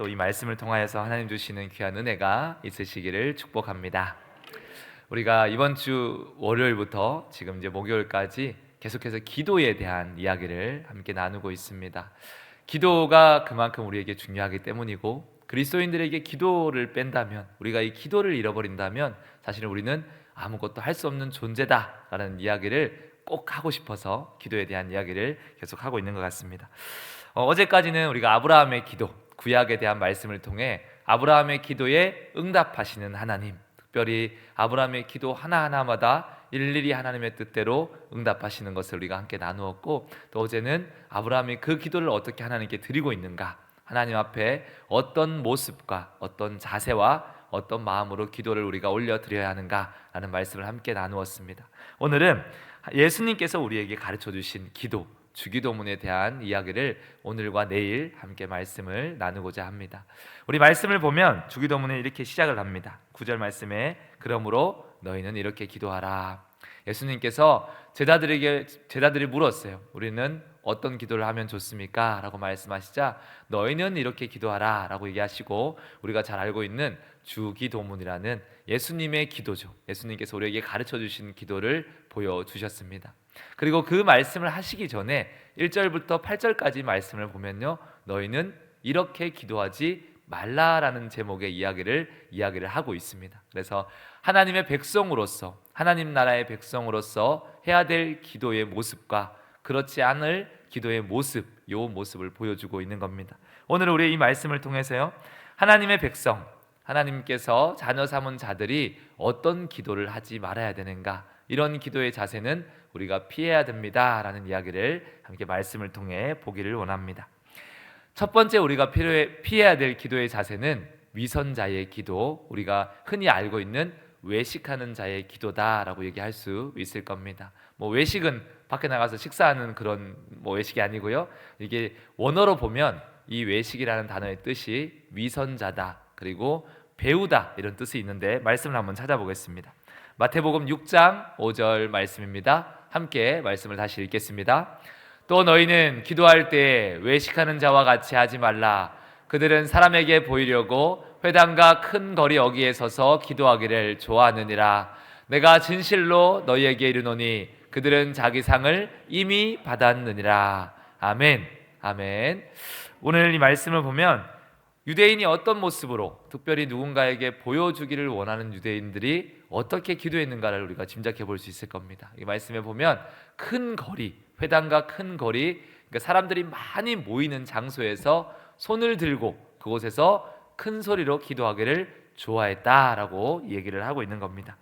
또 이 말씀을 통하여서 하나님 주시는 귀한 은혜가 있으시기를 축복합니다. 우리가 이번 주 월요일부터 지금 이제 목요일까지 계속해서 기도에 대한 이야기를 함께 나누고 있습니다. 기도가 그만큼 우리에게 중요하기 때문이고 그리스도인들에게 기도를 뺀다면 우리가 이 기도를 잃어버린다면 사실은 우리는 아무것도 할 수 없는 존재다라는 이야기를 꼭 하고 싶어서 기도에 대한 이야기를 계속 하고 있는 것 같습니다. 어, 어제까지는 우리가 아브라함의 기도, 구약에 대한 말씀을 통해 아브라함의 기도에 응답하시는 하나님, 특별히 아브라함의 기도 하나하나마다 일일이 하나님의 뜻대로 응답하시는 것을 우리가 함께 나누었고 또 어제는 아브라함이 그 기도를 어떻게 하나님께 드리고 있는가 하나님 앞에 어떤 모습과 어떤 자세와 어떤 마음으로 기도를 우리가 올려 드려야 하는가라는 말씀을 함께 나누었습니다. 오늘은 예수님께서 우리에게 가르쳐 주신 기도 주기도문에 대한 이야기를 오늘과 내일 함께 말씀을 나누고자 합니다. 우리 말씀을 보면 주기도문은 이렇게 시작을 합니다. 구절 말씀에 그러므로 너희는 이렇게 기도하라. 예수님께서 제자들에게 제자들이 물었어요. 우리는 어떤 기도를 하면 좋습니까? 라고 말씀하시자 너희는 이렇게 기도하라 라고 얘기하시고 우리가 잘 알고 있는 주기도문이라는 예수님의 기도죠. 예수님께서 우리에게 가르쳐 주신 기도를 보여 주셨습니다. 그리고 그 말씀을 하시기 전에 1절부터 8절까지 말씀을 보면요. 너희는 이렇게 기도하지 말라라는 제목의 이야기를 이야기를 하고 있습니다. 그래서 하나님의 백성으로서 하나님 나라의 백성으로서 해야 될 기도의 모습과 그렇지 않을 기도의 모습, 요 모습을 보여주고 있는 겁니다. 오늘 우리 이 말씀을 통해서요. 하나님의 백성, 하나님께서 자녀 삼은 자들이 어떤 기도를 하지 말아야 되는가? 이런 기도의 자세는 우리가 피해야 됩니다라는 이야기를 함께 말씀을 통해 보기를 원합니다. 첫 번째 우리가 필요해, 피해야 될 기도의 자세는 위선자의 기도, 우리가 흔히 알고 있는 외식하는 자의 기도다라고 얘기할 수 있을 겁니다. 뭐 외식은 밖에 나가서 식사하는 그런 뭐 외식이 아니고요. 이게 원어로 보면 이 외식이라는 단어의 뜻이 위선자다 그리고 배우다 이런 뜻이 있는데 말씀을 한번 찾아보겠습니다. 마태복음 6장 5절 말씀입니다. 함께 말씀을 다시 읽겠습니다. 또 너희는 기도할 때 외식하는 자와 같이 하지 말라. 그들은 사람에게 보이려고 회당과 큰 거리 어기에 서서 기도하기를 좋아하느니라. 내가 진실로 너희에게 이르노니 그들은 자기 상을 이미 받았느니라. 아멘. 아멘. 오늘 이 말씀을 보면 유대인이 어떤 모습으로 특별히 누군가에게 보여주기를 원하는 유대인들이 어떻게 기도했는가를 우리가 짐작해 볼 수 있을 겁니다. 이 말씀에 보면 큰 거리, 회당과 큰 거리, 그러니까 사람들이 많이 모이는 장소에서 손을 들고 그곳에서 큰 소리로 기도하기를 좋아했다라고 얘기를 하고 있는 겁니다.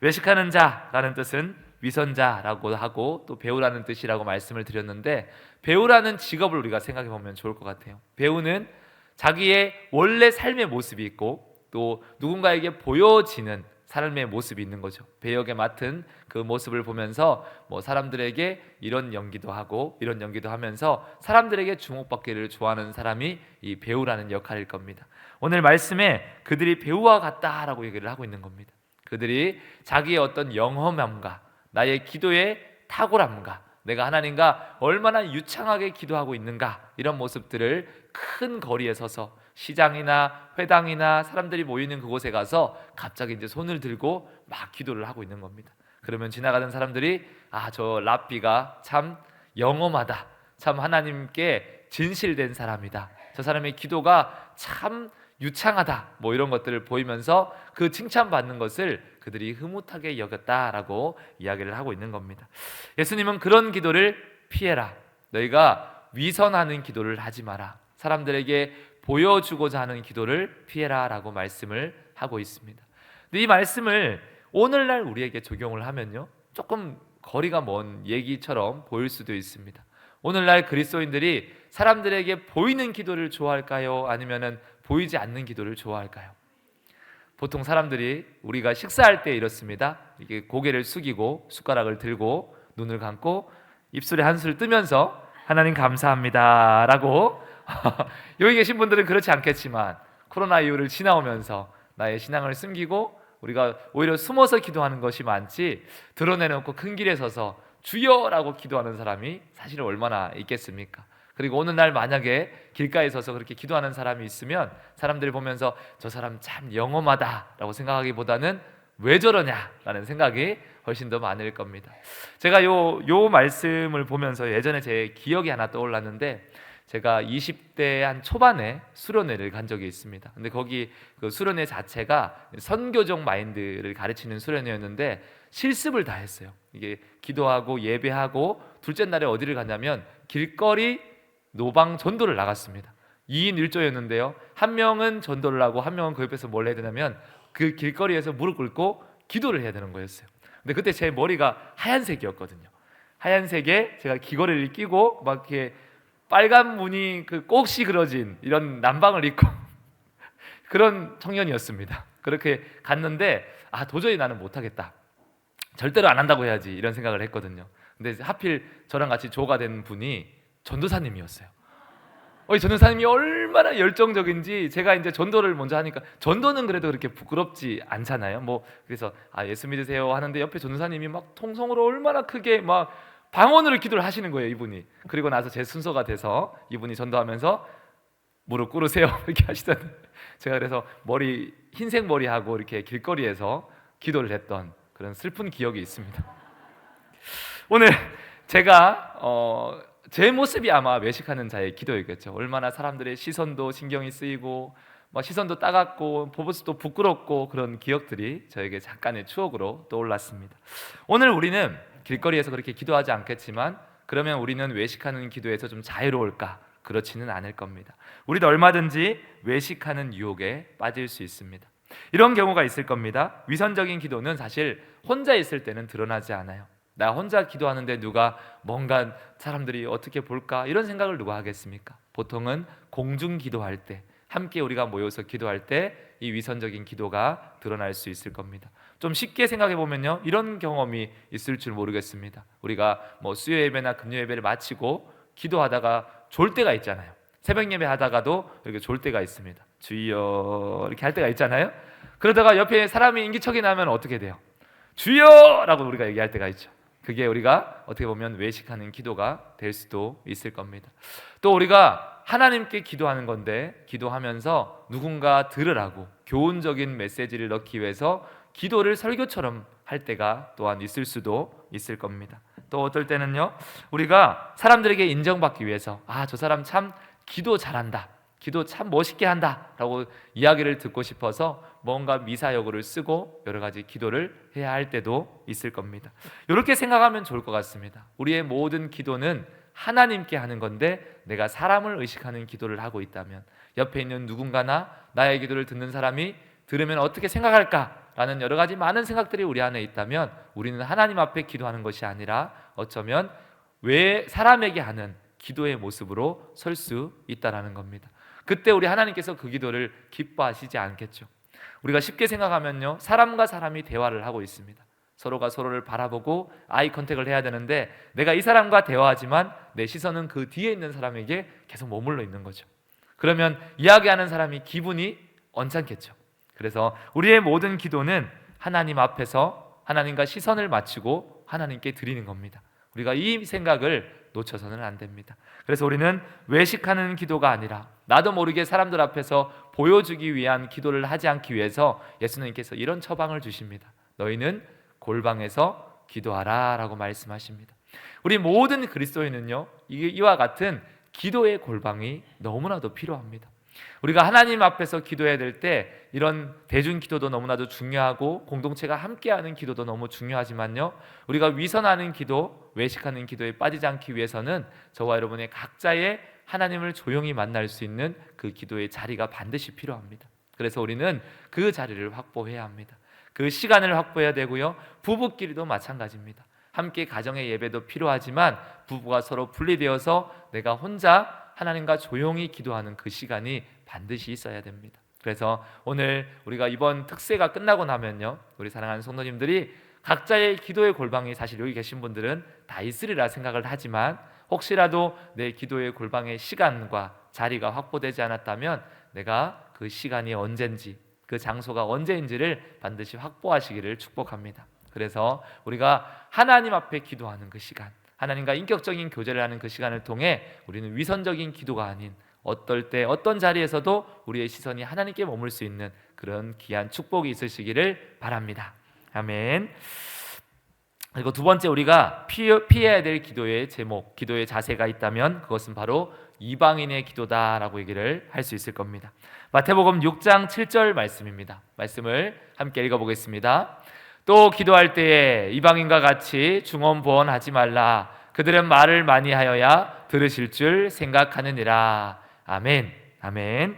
외식하는 자라는 뜻은 위선자라고 하고 또 배우라는 뜻이라고 말씀을 드렸는데 배우라는 직업을 우리가 생각해 보면 좋을 것 같아요. 배우는 자기의 원래 삶의 모습이 있고 또 누군가에게 보여지는 삶의 모습이 있는 거죠. 배역에 맡은 그 모습을 보면서 뭐 사람들에게 이런 연기도 하고 이런 연기도 하면서 사람들에게 주목받기를 좋아하는 사람이 이 배우라는 역할일 겁니다. 오늘 말씀에 그들이 배우와 같다라고 얘기를 하고 있는 겁니다. 그들이 자기의 어떤 영험함과 나의 기도의 탁월함과 내가 하나님과 얼마나 유창하게 기도하고 있는가 이런 모습들을 큰 거리에 서서 시장이나 회당이나 사람들이 모이는 그곳에 가서 갑자기 이제 손을 들고 막 기도를 하고 있는 겁니다. 그러면 지나가는 사람들이 아 저 랍비가 참 영험하다. 참 하나님께 진실된 사람이다. 저 사람의 기도가 참 유창하다. 뭐 이런 것들을 보이면서 그 칭찬받는 것을 그들이 흐뭇하게 여겼다라고 이야기를 하고 있는 겁니다. 예수님은 그런 기도를 피해라. 너희가 위선하는 기도를 하지 마라. 사람들에게 보여주고자 하는 기도를 피해라라고 말씀을 하고 있습니다. 근데 이 말씀을 오늘날 우리에게 적용을 하면요. 조금 거리가 먼 얘기처럼 보일 수도 있습니다. 오늘날 그리스도인들이 사람들에게 보이는 기도를 좋아할까요? 아니면은 보이지 않는 기도를 좋아할까요? 보통 사람들이 우리가 식사할 때 이렇습니다. 이게 고개를 숙이고 숟가락을 들고 눈을 감고 입술에 한술 뜨면서 하나님 감사합니다라고 여기 계신 분들은 그렇지 않겠지만 코로나 이후를 지나오면서 나의 신앙을 숨기고 우리가 오히려 숨어서 기도하는 것이 많지 드러내놓고 큰 길에 서서 주여라고 기도하는 사람이 사실 얼마나 있겠습니까? 그리고 어느 날 만약에 길가에 서서 그렇게 기도하는 사람이 있으면 사람들이 보면서 저 사람 참 영험하다라고 생각하기보다는 왜 저러냐라는 생각이 훨씬 더 많을 겁니다. 제가 요 요 말씀을 보면서 예전에 제 기억이 하나 떠올랐는데 제가 20대 한 초반에 수련회를 간 적이 있습니다. 근데 거기 그 수련회 자체가 선교적 마인드를 가르치는 수련회였는데 실습을 다 했어요. 이게 기도하고 예배하고 둘째 날에 어디를 갔냐면 길거리 노방 전도를 나갔습니다. 2인 1조였는데요. 한 명은 전도를 하고 한 명은 그 옆에서 뭘 해야 되냐면 그 길거리에서 무릎 꿇고 기도를 해야 되는 거였어요. 근데 그때 제 머리가 하얀색이었거든요. 하얀색에 제가 귀걸이를 끼고 막 이렇게 빨간 무늬 그 꼭시 그려진 이런 남방을 입고 그런 청년이었습니다. 그렇게 갔는데 아 도저히 나는 못하겠다. 절대로 안 한다고 해야지 이런 생각을 했거든요. 근데 하필 저랑 같이 조가 된 분이 전도사님이었어요. 어, 이 전도사님이 얼마나 열정적인지 제가 이제 전도를 먼저 하니까 전도는 그래도 그렇게 부끄럽지 않잖아요. 뭐 그래서 아 예수 믿으세요 하는데 옆에 전도사님이 막 통성으로 얼마나 크게 막 방언으로 기도를 하시는 거예요 이분이. 그리고 나서 제 순서가 돼서 이분이 전도하면서 무릎 꿇으세요 이렇게 하시던 제가 그래서 머리 흰색 머리 하고 이렇게 길거리에서 기도를 했던 그런 슬픈 기억이 있습니다. 오늘 제가 어, 제 모습이 아마 외식하는 자의 기도였겠죠. 얼마나 사람들의 시선도 신경이 쓰이고 뭐 시선도 따갑고 보부스도 부끄럽고 그런 기억들이 저에게 잠깐의 추억으로 떠올랐습니다. 오늘 우리는 길거리에서 그렇게 기도하지 않겠지만 그러면 우리는 외식하는 기도에서 좀 자유로울까? 그렇지는 않을 겁니다. 우리도 얼마든지 외식하는 유혹에 빠질 수 있습니다. 이런 경우가 있을 겁니다. 위선적인 기도는 사실 혼자 있을 때는 드러나지 않아요. 나 혼자 기도하는데 누가 뭔가 사람들이 어떻게 볼까 이런 생각을 누가 하겠습니까? 보통은 공중 기도할 때 함께 우리가 모여서 기도할 때 이 위선적인 기도가 드러날 수 있을 겁니다. 좀 쉽게 생각해 보면요. 이런 경험이 있을 줄 모르겠습니다. 우리가 뭐 수요 예배나 금요 예배를 마치고 기도하다가 졸 때가 있잖아요. 새벽 예배 하다가도 이렇게 졸 때가 있습니다. 주여 이렇게 할 때가 있잖아요. 그러다가 옆에 사람이 인기척이 나면 어떻게 돼요? 주여라고 우리가 얘기할 때가 있죠. 그게 우리가 어떻게 보면 외식하는 기도가 될 수도 있을 겁니다. 또 우리가 하나님께 기도하는 건데 기도하면서 누군가 들으라고 교훈적인 메시지를 넣기 위해서 기도를 설교처럼 할 때가 또한 있을 수도 있을 겁니다. 또 어떨 때는요, 우리가 사람들에게 인정받기 위해서 아, 저 사람 참 기도 잘한다. 기도 참 멋있게 한다 라고 이야기를 듣고 싶어서 뭔가 미사여구를 쓰고 여러 가지 기도를 해야 할 때도 있을 겁니다. 이렇게 생각하면 좋을 것 같습니다. 우리의 모든 기도는 하나님께 하는 건데 내가 사람을 의식하는 기도를 하고 있다면 옆에 있는 누군가나 나의 기도를 듣는 사람이 들으면 어떻게 생각할까 라는 여러 가지 많은 생각들이 우리 안에 있다면 우리는 하나님 앞에 기도하는 것이 아니라 어쩌면 왜 사람에게 하는 기도의 모습으로 설 수 있다라는 겁니다. 그때 우리 하나님께서 그 기도를 기뻐하시지 않겠죠. 우리가 쉽게 생각하면요. 사람과 사람이 대화를 하고 있습니다. 서로가 서로를 바라보고 아이 컨택을 해야 되는데 내가 이 사람과 대화하지만 내 시선은 그 뒤에 있는 사람에게 계속 머물러 있는 거죠. 그러면 이야기하는 사람이 기분이 언짢겠죠. 그래서 우리의 모든 기도는 하나님 앞에서 하나님과 시선을 맞추고 하나님께 드리는 겁니다. 우리가 이 생각을 놓쳐서는 안 됩니다. 그래서 우리는 외식하는 기도가 아니라 나도 모르게 사람들 앞에서 보여주기 위한 기도를 하지 않기 위해서 예수님께서 이런 처방을 주십니다. 너희는 골방에서 기도하라라고 말씀하십니다. 우리 모든 그리스도인은요 이와 같은 기도의 골방이 너무나도 필요합니다. 우리가 하나님 앞에서 기도해야 될 때 이런 대중 기도도 너무나도 중요하고 공동체가 함께하는 기도도 너무 중요하지만요. 우리가 위선하는 기도, 외식하는 기도에 빠지지 않기 위해서는 저와 여러분의 각자의 하나님을 조용히 만날 수 있는 그 기도의 자리가 반드시 필요합니다. 그래서 우리는 그 자리를 확보해야 합니다. 그 시간을 확보해야 되고요. 부부끼리도 마찬가지입니다. 함께 가정의 예배도 필요하지만 부부가 서로 분리되어서 내가 혼자 하나님과 조용히 기도하는 그 시간이 반드시 있어야 됩니다. 그래서 오늘 우리가 이번 특세가 끝나고 나면요. 우리 사랑하는 성도님들이 각자의 기도의 골방이 사실 여기 계신 분들은 다 있으리라 생각을 하지만 혹시라도 내 기도의 골방의 시간과 자리가 확보되지 않았다면 내가 그 시간이 언젠지 그 장소가 언제인지를 반드시 확보하시기를 축복합니다. 그래서 우리가 하나님 앞에 기도하는 그 시간 하나님과 인격적인 교제를 하는 그 시간을 통해 우리는 위선적인 기도가 아닌 어떨 때 어떤 자리에서도 우리의 시선이 하나님께 머물 수 있는 그런 귀한 축복이 있으시기를 바랍니다. 아멘. 그리고 두 번째 우리가 피해야 될 기도의 제목, 기도의 자세가 있다면 그것은 바로 이방인의 기도다라고 얘기를 할 수 있을 겁니다. 마태복음 6장 7절 말씀입니다. 말씀을 함께 읽어보겠습니다. 또 기도할 때에 이방인과 같이 중언부언하지 말라. 그들은 말을 많이 하여야 들으실 줄 생각하느니라. 아멘. 아멘.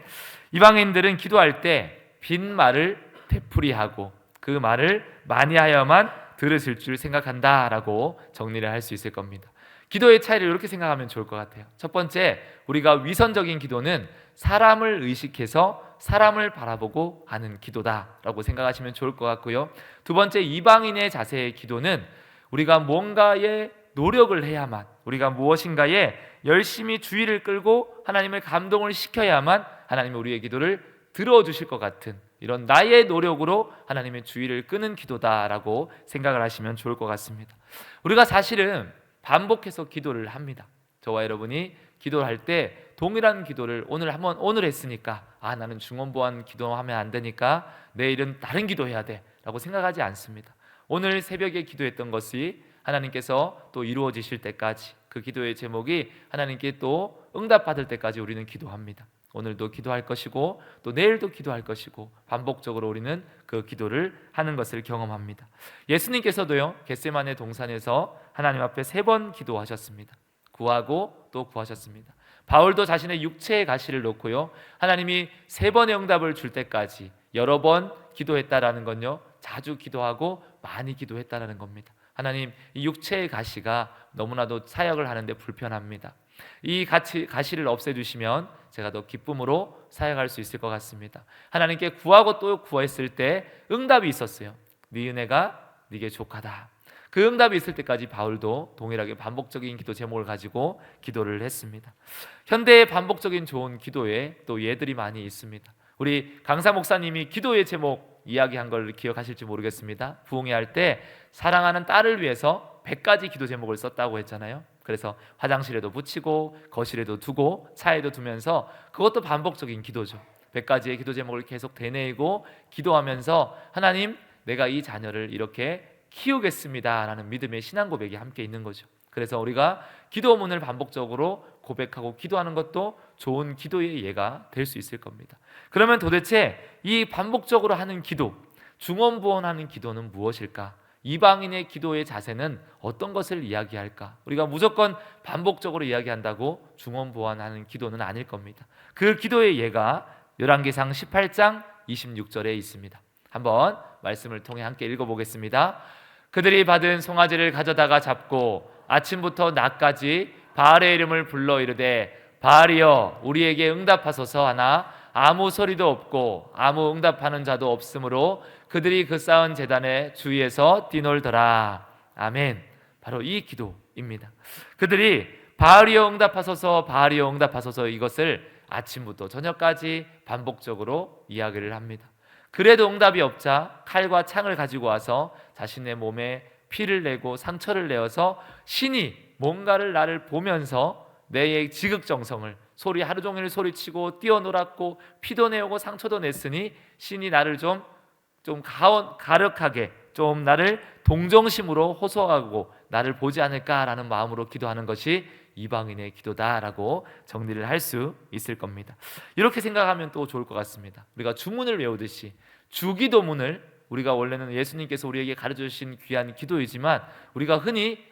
이방인들은 기도할 때 빈 말을 되풀이하고 그 말을 많이 하여만 들으실 줄 생각한다라고 정리를 할 수 있을 겁니다. 기도의 차이를 이렇게 생각하면 좋을 것 같아요. 첫 번째, 우리가 위선적인 기도는 사람을 의식해서 사람을 바라보고 하는 기도다라고 생각하시면 좋을 것 같고요. 두 번째, 이방인의 자세의 기도는 우리가 뭔가에 노력을 해야만 우리가 무엇인가에 열심히 주의를 끌고 하나님을 감동을 시켜야만 하나님이 우리의 기도를 들어주실 것 같은 이런 나의 노력으로 하나님의 주의를 끄는 기도다라고 생각을 하시면 좋을 것 같습니다. 우리가 사실은 반복해서 기도를 합니다. 저와 여러분이 기도할 때 동일한 기도를 오늘 한번 오늘 했으니까 아 나는 중원보안 기도하면 안 되니까 내일은 다른 기도해야 돼라고 생각하지 않습니다. 오늘 새벽에 기도했던 것이 하나님께서 또 이루어지실 때까지 그 기도의 제목이 하나님께 또 응답받을 때까지 우리는 기도합니다. 오늘도 기도할 것이고 또 내일도 기도할 것이고 반복적으로 우리는 그 기도를 하는 것을 경험합니다. 예수님께서도요 겟세만의 동산에서 하나님 앞에 세 번 기도하셨습니다. 구하고 또 구하셨습니다. 바울도 자신의 육체의 가시를 놓고요 하나님이 세 번의 응답을 줄 때까지 여러 번 기도했다라는 건요 자주 기도하고 많이 기도했다라는 겁니다. 하나님 이 육체의 가시가 너무나도 사역을 하는데 불편합니다. 이 가시, 가시를 없애주시면 제가 더 기쁨으로 사역할 수 있을 것 같습니다. 하나님께 구하고 또 구했을 때 응답이 있었어요. 네 은혜가 네게 족하다. 그 응답이 있을 때까지 바울도 동일하게 반복적인 기도 제목을 가지고 기도를 했습니다. 현대의 반복적인 좋은 기도에 또 예들이 많이 있습니다. 우리 강사 목사님이 기도의 제목 이야기한 걸 기억하실지 모르겠습니다. 부흥회 할 때 사랑하는 딸을 위해서 100가지 기도 제목을 썼다고 했잖아요. 그래서 화장실에도 붙이고 거실에도 두고 차에도 두면서 그것도 반복적인 기도죠. 100가지의 기도 제목을 계속 되뇌이고 기도하면서 하나님 내가 이 자녀를 이렇게 키우겠습니다 라는 믿음의 신앙 고백이 함께 있는 거죠. 그래서 우리가 기도문을 반복적으로 고백하고 기도하는 것도 좋은 기도의 예가 될 수 있을 겁니다. 그러면 도대체 이 반복적으로 하는 기도, 중언부언하는 기도는 무엇일까? 이방인의 기도의 자세는 어떤 것을 이야기할까? 우리가 무조건 반복적으로 이야기한다고 중언부언하는 기도는 아닐 겁니다. 그 기도의 예가 열왕기상 18장 26절에 있습니다. 한번 말씀을 통해 함께 읽어보겠습니다. 그들이 받은 송아지를 가져다가 잡고 아침부터 낮까지 바알의 이름을 불러 이르되 바알이여 우리에게 응답하소서 하나 아무 소리도 없고 아무 응답하는 자도 없으므로 그들이 그 쌓은 재단에 주위에서 뛰놀더라. 아멘. 바로 이 기도입니다. 그들이 바알이여 응답하소서 바알이여 응답하소서 이것을 아침부터 저녁까지 반복적으로 이야기를 합니다. 그래도 응답이 없자 칼과 창을 가지고 와서 자신의 몸에 피를 내고 상처를 내어서 신이 뭔가를 나를 보면서 내 지극정성을 소리 하루 종일 소리치고 뛰어놀았고 피도 내오고 상처도 냈으니 신이 나를 좀좀 가력하게 좀 나를 동정심으로 호소하고 나를 보지 않을까라는 마음으로 기도하는 것이 이방인의 기도다라고 정리를 할 수 있을 겁니다. 이렇게 생각하면 또 좋을 것 같습니다. 우리가 주문을 외우듯이 주기도문을 우리가 원래는 예수님께서 우리에게 가르쳐 주신 귀한 기도이지만 우리가 흔히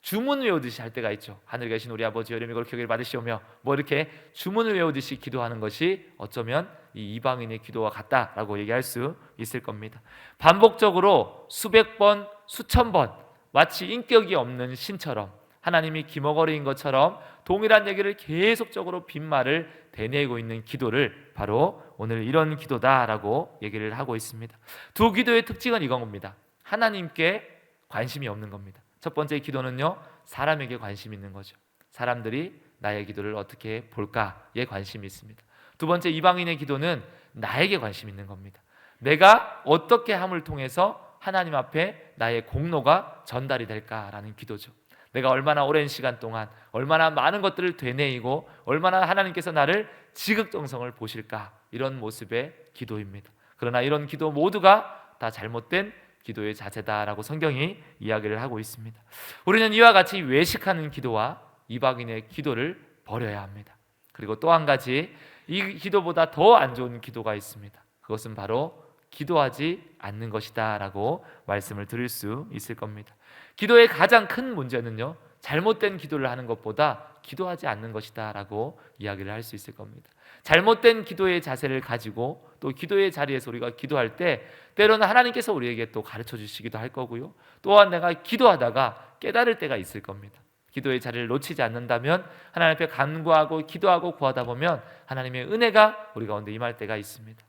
주문 외우듯이 할 때가 있죠. 하늘 계신 우리 아버지 여름이 그렇게 기를 받으시오며 뭐 이렇게 주문을 외우듯이 기도하는 것이 어쩌면 이 이방인의 기도와 같다라고 얘기할 수 있을 겁니다. 반복적으로 수백 번, 수천 번 마치 인격이 없는 신처럼 하나님이 기머거리인 것처럼 동일한 얘기를 계속적으로 빈말을 되뇌고 있는 기도를 바로 오늘 이런 기도다라고 얘기를 하고 있습니다. 두 기도의 특징은 이건 겁니다. 하나님께 관심이 없는 겁니다. 첫 번째 기도는요, 사람에게 관심 있는 거죠. 사람들이 나의 기도를 어떻게 볼까에 관심이 있습니다. 두 번째 이방인의 기도는 나에게 관심 있는 겁니다. 내가 어떻게 함을 통해서 하나님 앞에 나의 공로가 전달이 될까라는 기도죠. 내가 얼마나 오랜 시간 동안 얼마나 많은 것들을 되뇌이고 얼마나 하나님께서 나를 지극정성을 보실까 이런 모습의 기도입니다. 그러나 이런 기도 모두가 다 잘못된 기도의 자세다라고 성경이 이야기를 하고 있습니다. 우리는 이와 같이 외식하는 기도와 이방인의 기도를 버려야 합니다. 그리고 또 한 가지 이 기도보다 더 안 좋은 기도가 있습니다. 그것은 바로 기도하지 않는 것이다라고 말씀을 드릴 수 있을 겁니다. 기도의 가장 큰 문제는요. 잘못된 기도를 하는 것보다 기도하지 않는 것이다라고 이야기를 할 수 있을 겁니다. 잘못된 기도의 자세를 가지고 또 기도의 자리에서 우리가 기도할 때 때로는 하나님께서 우리에게 또 가르쳐 주시기도 할 거고요. 또한 내가 기도하다가 깨달을 때가 있을 겁니다. 기도의 자리를 놓치지 않는다면 하나님 앞에 간구하고 기도하고 구하다 보면 하나님의 은혜가 우리 가운데 임할 때가 있습니다.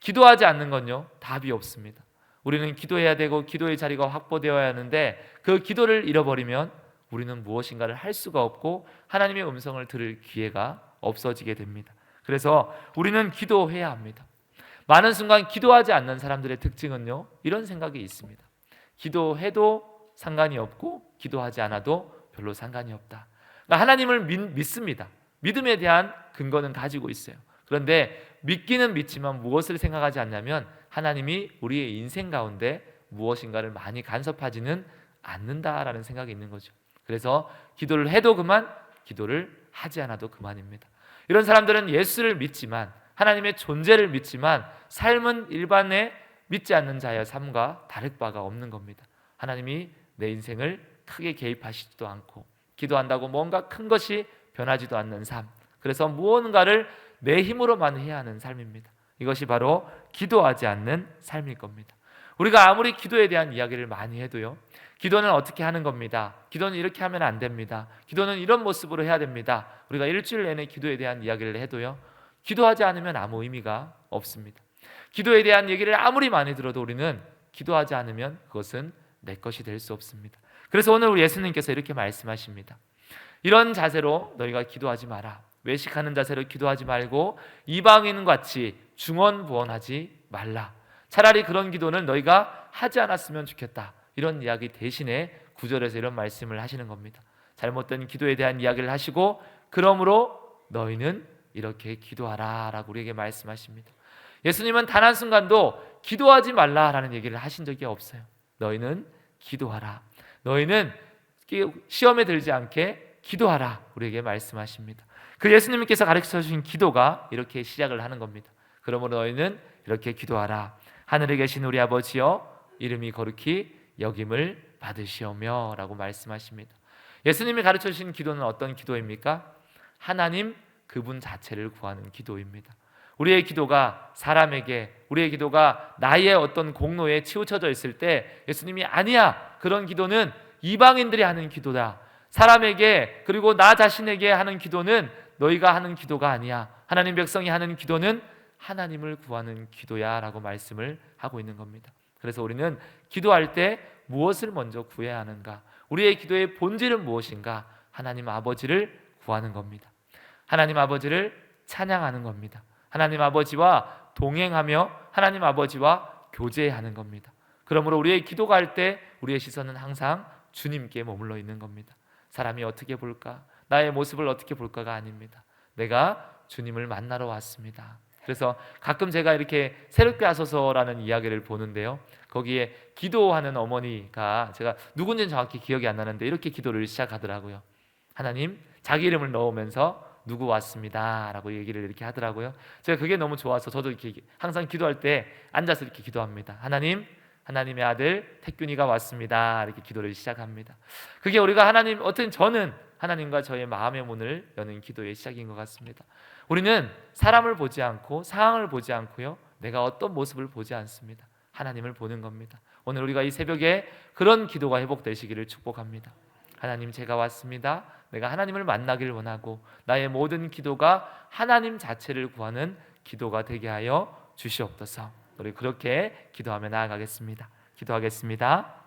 기도하지 않는 건요 답이 없습니다. 우리는 기도해야 되고 기도의 자리가 확보되어야 하는데 그 기도를 잃어버리면 우리는 무엇인가를 할 수가 없고 하나님의 음성을 들을 기회가 없어지게 됩니다. 그래서 우리는 기도해야 합니다. 많은 순간 기도하지 않는 사람들의 특징은요 이런 생각이 있습니다. 기도해도 상관이 없고 기도하지 않아도 별로 상관이 없다. 그러니까 하나님을 믿, 습니다 믿음에 대한 근거는 가지고 있어요. 그런데 믿기는 믿지만 무엇을 생각하지 않냐면 하나님이 우리의 인생 가운데 무엇인가를 많이 간섭하지는 않는다라는 생각이 있는 거죠. 그래서 기도를 해도 그만, 기도를 하지 않아도 그만입니다. 이런 사람들은 예수를 믿지만 하나님의 존재를 믿지만 삶은 일반의 믿지 않는 자의 삶과 다를 바가 없는 겁니다. 하나님이 내 인생을 크게 개입하시지도 않고 기도한다고 뭔가 큰 것이 변하지도 않는 삶. 그래서 무언가를 내 힘으로만 해야 하는 삶입니다. 이것이 바로 기도하지 않는 삶일 겁니다. 우리가 아무리 기도에 대한 이야기를 많이 해도요. 기도는 어떻게 하는 겁니다. 기도는 이렇게 하면 안 됩니다. 기도는 이런 모습으로 해야 됩니다. 우리가 일주일 내내 기도에 대한 이야기를 해도요. 기도하지 않으면 아무 의미가 없습니다. 기도에 대한 얘기를 아무리 많이 들어도 우리는 기도하지 않으면 그것은 내 것이 될 수 없습니다. 그래서 오늘 우리 예수님께서 이렇게 말씀하십니다. 이런 자세로 너희가 기도하지 마라. 외식하는 자세로 기도하지 말고 이방인 같이 중언부언하지 말라. 차라리 그런 기도는 너희가 하지 않았으면 좋겠다. 이런 이야기 대신에 구절에서 이런 말씀을 하시는 겁니다. 잘못된 기도에 대한 이야기를 하시고 그러므로 너희는 이렇게 기도하라라고 우리에게 말씀하십니다. 예수님은 단 한 순간도 기도하지 말라라는 얘기를 하신 적이 없어요. 너희는 기도하라. 너희는 시험에 들지 않게 기도하라. 우리에게 말씀하십니다. 그 예수님께서 가르쳐 주신 기도가 이렇게 시작을 하는 겁니다. 그러므로 너희는 이렇게 기도하라. 하늘에 계신 우리 아버지여 이름이 거룩히 여김을 받으시오며라고 말씀하십니다. 예수님이 가르쳐 주신 기도는 어떤 기도입니까? 하나님 그분 자체를 구하는 기도입니다. 우리의 기도가 사람에게 우리의 기도가 나의 어떤 공로에 치우쳐져 있을 때 예수님이 아니야. 그런 기도는 이방인들이 하는 기도다. 사람에게 그리고 나 자신에게 하는 기도는 너희가 하는 기도가 아니야. 하나님 백성이 하는 기도는 하나님을 구하는 기도야라고 말씀을 하고 있는 겁니다. 그래서 우리는 기도할 때 무엇을 먼저 구해야 하는가? 우리의 기도의 본질은 무엇인가? 하나님 아버지를 구하는 겁니다. 하나님 아버지를 찬양하는 겁니다. 하나님 아버지와 동행하며 하나님 아버지와 교제하는 겁니다. 그러므로 우리의 기도가 할 때 우리의 시선은 항상 주님께 머물러 있는 겁니다. 사람이 어떻게 볼까? 나의 모습을 어떻게 볼까가 아닙니다. 내가 주님을 만나러 왔습니다. 그래서 가끔 제가 이렇게 새롭게 하소서라는 이야기를 보는데요. 거기에 기도하는 어머니가 제가 누군지는 정확히 기억이 안 나는데 이렇게 기도를 시작하더라고요. 하나님, 자기 이름을 넣으면서 누구 왔습니다라고 얘기를 이렇게 하더라고요. 제가 그게 너무 좋아서 저도 이렇게 항상 기도할 때 앉아서 이렇게 기도합니다. 하나님, 하나님의 아들 택균이가 왔습니다. 이렇게 기도를 시작합니다. 그게 우리가 하나님 어떤 저는 하나님과 저의 마음의 문을 여는 기도의 시작인 것 같습니다. 우리는 사람을 보지 않고 상황을 보지 않고요. 내가 어떤 모습을 보지 않습니다. 하나님을 보는 겁니다. 오늘 우리가 이 새벽에 그런 기도가 회복되시기를 축복합니다. 하나님 제가 왔습니다. 내가 하나님을 만나기를 원하고 나의 모든 기도가 하나님 자체를 구하는 기도가 되게 하여 주시옵소서. 우리 그렇게 기도하며 나아가겠습니다. 기도하겠습니다.